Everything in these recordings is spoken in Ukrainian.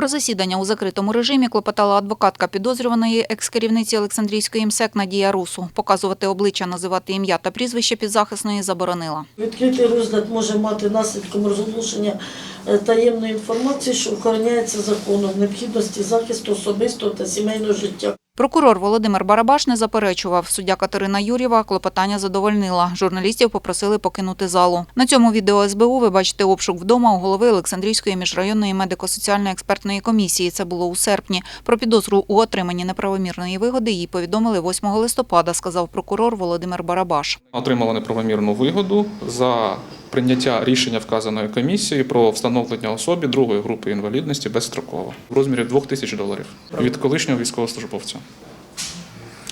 Про засідання у закритому режимі клопотала адвокатка підозрюваної екс-керівниці Олександрійської МСЕК Надія Русу. Показувати обличчя, називати ім'я та прізвище підзахисної заборонила. Відкритий розгляд може мати наслідком розголошення е, таємної інформації, що охороняється законом, необхідності захисту особистого та сімейного життя. Прокурор Володимир Барабаш не заперечував. Суддя Катерина Юрєва клопотання задовольнила. Журналістів попросили покинути залу. На цьому відео СБУ ви бачите обшук вдома у голови Олександрійської міжрайонної медико-соціальної експертної комісії. Це було у серпні. Про підозру у отриманні неправомірної вигоди їй повідомили 8 листопада, сказав прокурор Володимир Барабаш. отримала неправомірну вигоду за прийняття рішення вказаної комісії про встановлення особі другої групи інвалідності безстроково в розмірі 2 тисяч доларів від колишнього військовослужбовця,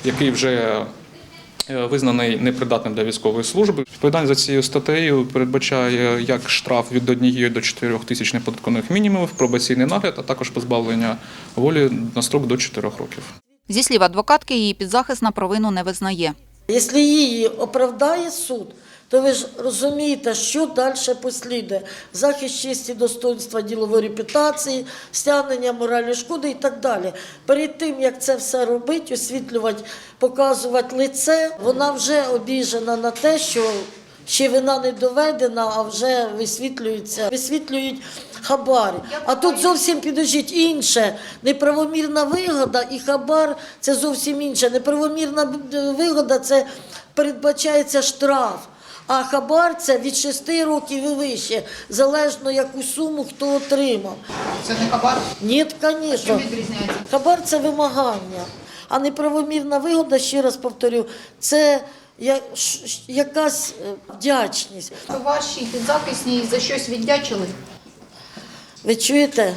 який вже е, визнаний непридатним для військової служби. Відповідальність за цією статтею передбачає як штраф від 1 до 4 тисяч неподаткових мінімумів, пробаційний нагляд, а також позбавлення волі на строк до 4 років. Зі слів адвокатки, її підзахисна провину не визнає. Якщо її оправдає суд, то ви ж розумієте, що далі послідує. Захист честі, достоинства ділової репутації, стягнення моральної шкоди і так далі. Перед тим, як це все робити, освітлювати, показувати лице, вона вже обіжена на те, що ще вина не доведена, а вже висвітлюється, висвітлюють хабар. А тут зовсім підожіть інше. Неправомірна вигода і хабар це зовсім інше. Неправомірна е, вигода це передбачається штраф. А хабар це від 6 років і вище, залежно яку суму хто отримав. Це не хабар? Ні, звісно. Хабар це вимагання. А неправомірна вигода, ще раз повторю, це я- якась е, вдячність. Ваші підзахисні за щось віддячили? Ви чуєте?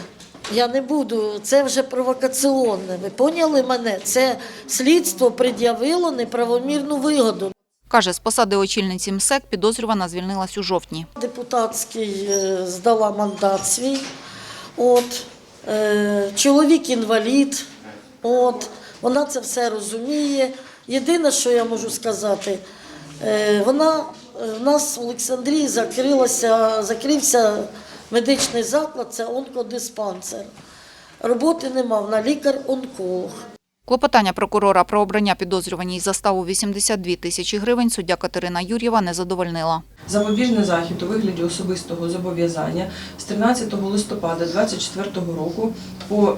Я не буду, це вже провокаціонне. Ви поняли мене? Це слідство пред'явило неправомірну вигоду. Каже, з посади очільниці МСЕК підозрювана звільнилась у жовтні. Депутатський е, здала мандат свій. От, е, чоловік інвалід. От, вона це все розуміє. Єдине, що я можу сказати, е, вона е, в нас в Олександрії закрилася, закрився медичний заклад, це онкодиспансер. Роботи нема, вона лікар-онколог. Клопотання прокурора про обрання підозрюваній заставу 82 тисячі гривень суддя Катерина Юрєва не задовольнила. Запобіжний захід у вигляді особистого зобов'язання з 13 листопада 2024 року по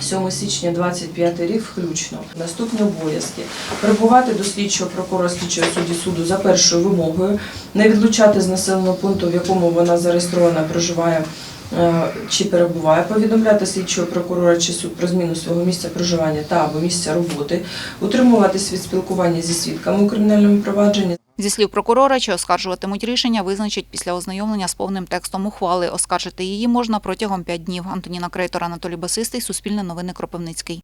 7 січня 25 рік включно. Наступні обов'язки перебувати до слідчого прокурора слідчого судді суду за першою вимогою, не відлучати з населеного пункту, в якому вона зареєстрована, проживає е, чи перебуває, повідомляти слідчого прокурора чи суд про зміну свого місця проживання та або місця роботи, утримуватись від спілкування зі свідками у кримінальному провадженні. Зі слів прокурора, чи оскаржуватимуть рішення, визначать після ознайомлення з повним текстом ухвали. Оскаржити її можна протягом п'ять днів. Антоніна Крейтор, Анатолій Басистий, Суспільне новини Кропивницький.